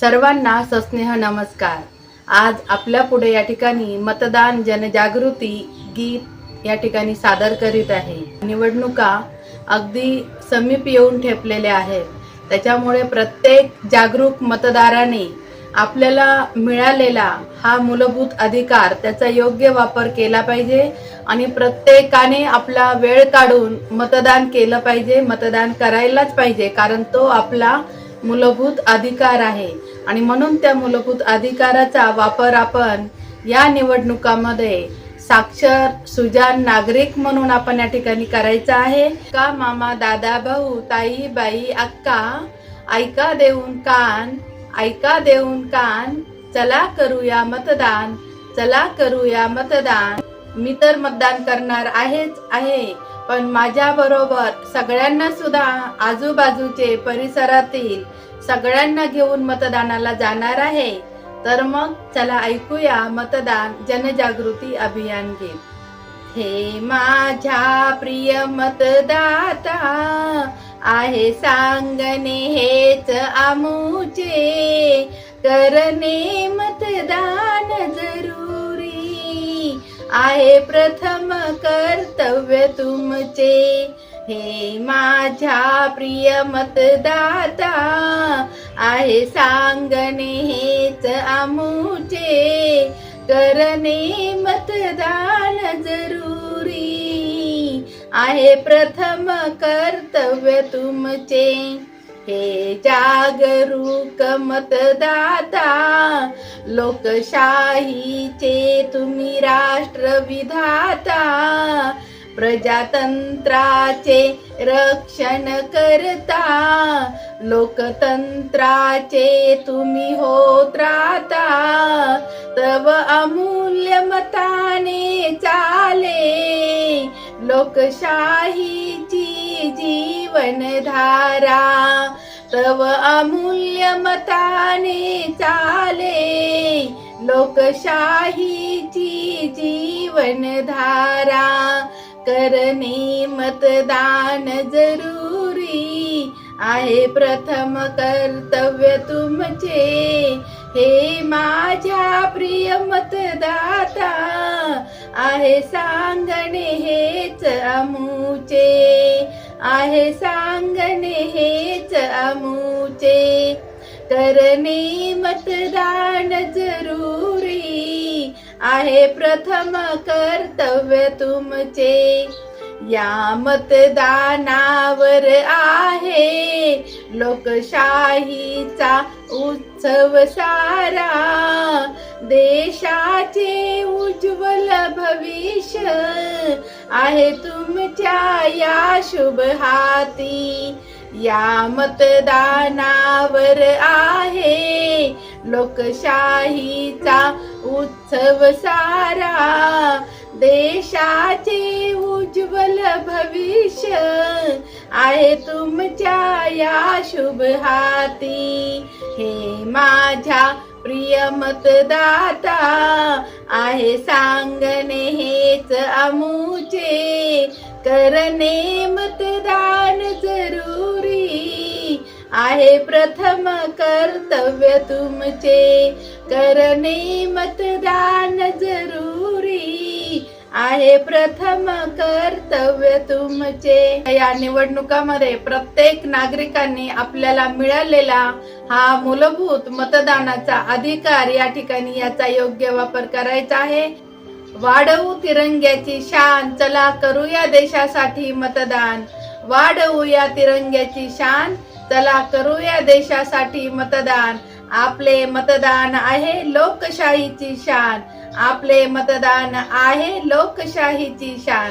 सर्वांना सस्नेह नमस्कार. आज आपल्या पुढे या ठिकाणी मतदान जनजागृती गीत या ठिकाणी सादर करीत आहे. निवडणुका अगदी समीप येऊन ठेपलेल्या आहेत. त्याच्यामुळे प्रत्येक जागरूक मतदाराने आपल्याला मिळालेला हा मूलभूत अधिकार त्याचा योग्य वापर केला पाहिजे आणि प्रत्येकाने आपला वेळ काढून मतदान केलं पाहिजे मतदान करायलाच पाहिजे कारण तो आपला मूलभूत अधिकार आहे. आणि म्हणून त्या मूलभूत अधिकाराचा वापर आपण या निवडणुकामध्ये साक्षर सुजान नागरिक म्हणून आपण या ठिकाणी करायचं आहे. का मामा दादा भाऊ ताई बाई अक्का ऐका देऊन कान ऐका देऊन कान चला करूया मतदान चला करूया मतदान. मी तर मतदान करणार आहेच आहे. पण माझ्या बरोबर सगळ्यांना सुद्धा आजूबाजूचे परिसरातील सगळ्यांना घेऊन मतदानाला जाणार आहे. तर मग चला ऐकूया मतदान जनजागृती अभियान गीत हे माझ्या प्रिय मतदाता आहे सांगणे हेच आमूचे करणे मत आहे प्रथम कर्तव्य तुमचे. हे माझ्या प्रिय मतदाता आहे सांगणे हेच आमुचे. करणे मतदान जरुरी आहे प्रथम कर्तव्य तुमचे. हे जागरूक मतदाता लोकशाहीचे तुम्ही राष्ट्रविधाता प्रजातंत्राचे रक्षण करता लोकतंत्राचे तुम्ही होत राहता तव अमूल्य मताने चाले लोकशाहीची जीवनधारा तव अमूल्य मताने चाले. लोकशाहीची जीवनधारा करणे मतदान जरुरी आहे. प्रथम कर्तव्य तुमचे. हे माझ्या प्रिय मतदाता आहे. सांगणे हेच अमूचे. आहे सांगणे हेच अमुचे करणे मतदान जरुरी आहे प्रथम कर्तव्य तुमचे. या मतदानावर आहे लोकशाहीचा उत्सव सारा. देशाचे उज्ज्वल भविष्य आहे तुमच्या या शुभ हाती. या मतदानावर आहे लोकशाहीचा उत्सव सारा. देशाचे उज्ज्वल भविष्य आहे तुमच्या या शुभ हाती. हे माझ्या प्रिय मतदाता आहे सांगणे हेच अमुचे करणे मतदान जरुरी आहे प्रथम कर्तव्य तुमचे. करणे मतदान जरुरी आहे प्रथम कर्तव्य तुमचे. या निवडणुकामध्ये प्रत्येक नागरिकांनी आपल्याला मिळालेला हा मूलभूत मतदानाचा अधिकार या ठिकाणी याचा योग्य वापर करायचा आहे. वाढवू तिरंग्याची शान चला करूया देशासाठी मतदान. वाढवूया तिरंग्याची शान चला करूया देशासाठी मतदान. आपले मतदान आहे लोकशाहीची शान. आपले मतदान आहे लोकशाहीची शान.